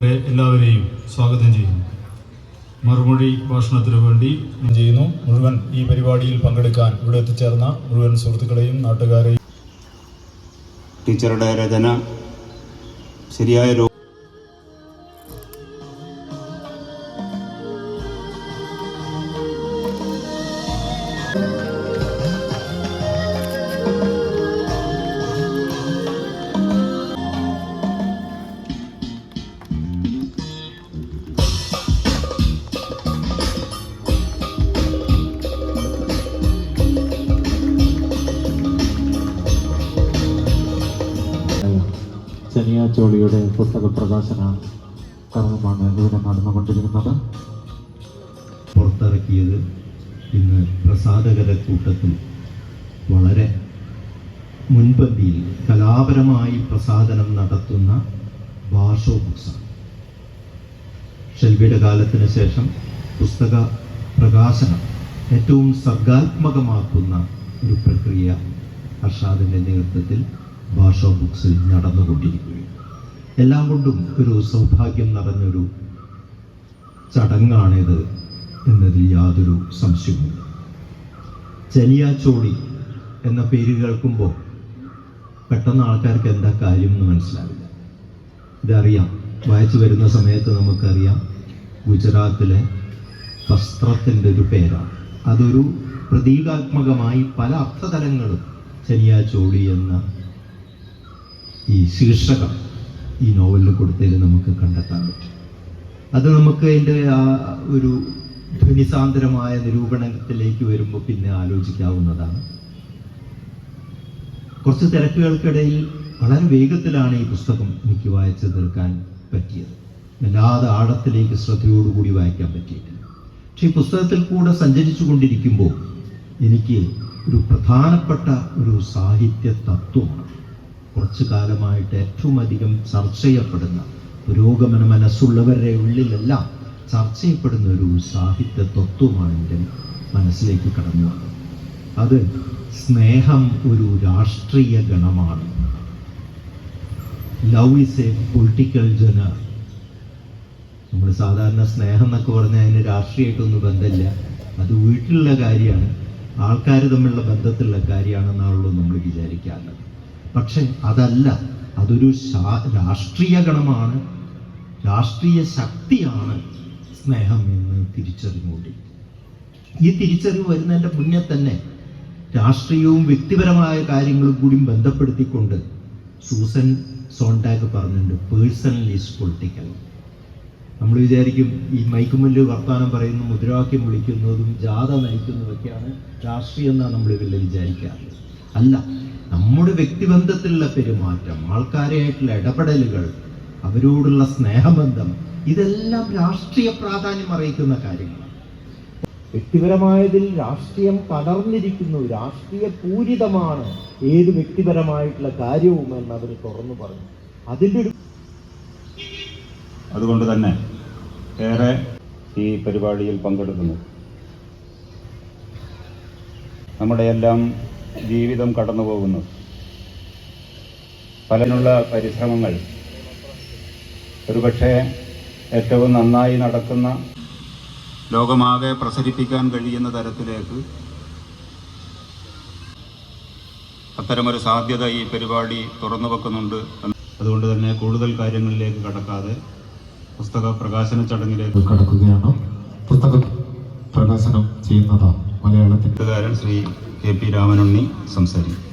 എല്ലാവരെയും സ്വാഗതം ചെയ്യുന്നു. മറുമൊഴി ഭാഷണത്തിനു വേണ്ടി ചെയ്യുന്നു. മുഴുവൻ ഈ പരിപാടിയിൽ പങ്കെടുക്കാൻ ഇവിടെ എത്തിച്ചേർന്ന മുഴുവൻ സുഹൃത്തുക്കളെയും നാട്ടുകാരെയും ടീച്ചറുടെ രചന ശരിയായ ചെനിയാച്ചോളിയുടെ പുസ്തക പ്രകാശന കർമ്മമാണ് ഇവിടെ നടന്നുകൊണ്ടിരിക്കുന്നത്. പുറത്തിറക്കിയത് ഇന്ന് പ്രസാദകര കൂട്ടത്തിൽ വളരെ മുൻപന്തിയിൽ കലാപരമായി പ്രസാദനം നടത്തുന്ന ഭാഷോ ബുക്സാണ്. ഷെൽവിയുടെ കാലത്തിന് ശേഷം പുസ്തക പ്രകാശനം ഏറ്റവും സർഗാത്മകമാക്കുന്ന ഒരു പ്രക്രിയ അർഷാദിന്റെ നേതൃത്വത്തിൽ ഭാഷോ ബുക്സിൽ നടന്നുകൊണ്ടിരിക്കുകയും എല്ലാം കൊണ്ടും ഒരു സൗഭാഗ്യം നിറഞ്ഞൊരു ചടങ്ങാണിത് എന്നതിൽ യാതൊരു സംശയവുമില്ല. ചനിയാച്ചോളി എന്ന പേര് കേൾക്കുമ്പോൾ പെട്ടെന്ന് ആൾക്കാർക്ക് എന്താ കാര്യം എന്ന് മനസ്സിലാവില്ല. ഇതറിയാം. വായിച്ചു വരുന്ന സമയത്ത് നമുക്കറിയാം. ഗുജറാത്തിലെ വസ്ത്രത്തിന്റെ ഒരു പേരാണ്. അതൊരു പ്രതീകാത്മകമായി പല അർത്ഥതലങ്ങളും ചനിയാച്ചോളി എന്ന ഈ ശീർഷകം ഈ നോവലിൽ കൊടുത്തതിൽ നമുക്ക് കണ്ടെത്താൻ പറ്റും. അത് നമുക്ക് അതിന്റെ ആ ഒരു ധ്വനിസാന്തരമായ നിരൂപണത്തിലേക്ക് വരുമ്പോൾ പിന്നെ ആലോചിക്കാവുന്നതാണ്. കുറച്ച് തിരക്കുകൾക്കിടയിൽ വളരെ വേഗത്തിലാണ് ഈ പുസ്തകം എനിക്ക് വായിച്ചു തീർക്കാൻ പറ്റിയത്. വല്ലാതെ ആഴത്തിലേക്ക് ശ്രദ്ധയോടുകൂടി വായിക്കാൻ പറ്റിയിട്ടില്ല. പക്ഷെ ഈ പുസ്തകത്തിൽ കൂടെ സഞ്ചരിച്ചു കൊണ്ടിരിക്കുമ്പോൾ എനിക്ക് ഒരു പ്രധാനപ്പെട്ട ഒരു സാഹിത്യ തത്വമാണ്. കുറച്ചു കാലമായിട്ട് ഏറ്റവും അധികം ചർച്ച ചെയ്യപ്പെടുന്ന പുരോഗമന മനസ്സുള്ളവരുടെ ഉള്ളിലെല്ലാം ചർച്ച ചെയ്യപ്പെടുന്ന ഒരു സാഹിത്യ തത്വമാണ് എന്റെ മനസ്സിലേക്ക് കടന്നു വന്നത്. അത് സ്നേഹം ഒരു രാഷ്ട്രീയ ഗണമാണ്. ലവ് ഇസ് എ പൊളിറ്റിക്കൽ ജന നമ്മൾ സാധാരണ സ്നേഹം എന്നൊക്കെ പറഞ്ഞാൽ അതിന് രാഷ്ട്രീയമായിട്ടൊന്നും ബന്ധമില്ല. അത് വീട്ടിലുള്ള കാര്യമാണ്. ആൾക്കാർ തമ്മിലുള്ള ബന്ധത്തിലുള്ള കാര്യമാണെന്നാണല്ലോ നമ്മൾ വിചാരിക്കാറുള്ളത്. പക്ഷെ അതല്ല അതൊരു രാഷ്ട്രീയ ഗണമാണ്. രാഷ്ട്രീയ ശക്തിയാണ് സ്നേഹം എന്ന് തിരിച്ചറിഞ്ഞുകൂടി ഈ തിരിച്ചറിവ് വരുന്നതിന്റെ മുന്നേ തന്നെ രാഷ്ട്രീയവും വ്യക്തിപരമായ കാര്യങ്ങളും കൂടി ബന്ധപ്പെടുത്തിക്കൊണ്ട് സൂസൻ സോണ്ടാഗ് പറഞ്ഞിട്ടുണ്ട് പേഴ്സണൽ ഈസ് പൊളിറ്റിക്കൽ. നമ്മൾ വിചാരിക്കും ഈ മൈക്കുമല്ല് വർത്തമാനം പറയുന്നു മുദ്രാവാക്യം വിളിക്കുന്നതും ജാഥ നയിക്കുന്നതൊക്കെയാണ് രാഷ്ട്രീയം എന്നാണ് നമ്മൾ ഇവരിൽ വിചാരിക്കാറ്. അല്ല നമ്മുടെ വ്യക്തിബന്ധത്തിലുള്ള പെരുമാറ്റം ആൾക്കാരെയായിട്ടുള്ള ഇടപെടലുകൾ അവരോടുള്ള സ്നേഹബന്ധം ഇതെല്ലാം രാഷ്ട്രീയ പ്രാധാന്യം അറിയിക്കുന്ന കാര്യങ്ങളാണ്. വ്യക്തിപരമായതിൽ രാഷ്ട്രീയം പടർന്നിരിക്കുന്നു. രാഷ്ട്രീയ പൂരിതമാണ് ഏത് വ്യക്തിപരമായിട്ടുള്ള കാര്യവും എന്ന് അവർ തുറന്നു പറഞ്ഞു. അതിന്റെ ഒരു അതുകൊണ്ട് തന്നെ ഏറെ ഈ പരിപാടിയിൽ പങ്കെടുക്കുന്നു. നമ്മുടെ എല്ലാം ജീവിതം കടന്നു പോകുന്നു പലനുള്ള പരിശ്രമങ്ങൾ. ഒരുപക്ഷെ ഏറ്റവും നന്നായി നടക്കുന്ന ലോകമാകെ പ്രസരിപ്പിക്കാൻ കഴിയുന്ന തരത്തിലേക്ക് അത്തരമൊരു സാധ്യത ഈ പരിപാടി തുറന്നു വെക്കുന്നുണ്ട് അതുകൊണ്ട് തന്നെ കൂടുതൽ കാര്യങ്ങളിലേക്ക് കടക്കാതെ പുസ്തക പ്രകാശന ചടങ്ങിലേക്ക് കടക്കുകയാണ്. പുസ്തക പ്രകാശനം ചെയ്യുന്നതാണ് മലയാളത്തിന്റെ ശ്രീ കെ പി രാമനുണ്ണി സംസാരിക്കും.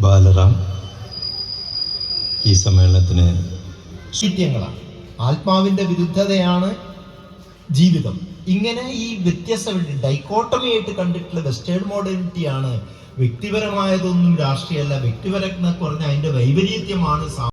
ബാലറാം ഈ സമ്മേളനത്തിന് ശിത്യങ്ങളാണ് ആത്മാവിന്റെ വിരുദ്ധതയാണ് ജീവിതം. ഇങ്ങനെ ഈ വ്യത്യസ്ത ഡൈക്കോട്ടമിയായിട്ട് കണ്ടിട്ടുള്ള വെസ്റ്റേൺ മോഡേണിറ്റിയാണ് വ്യക്തിപരമായതൊന്നും രാഷ്ട്രീയമല്ല. വ്യക്തിപരം എന്നൊക്കെ പറഞ്ഞാൽ അതിന്റെ വൈപരീത്യമാണ്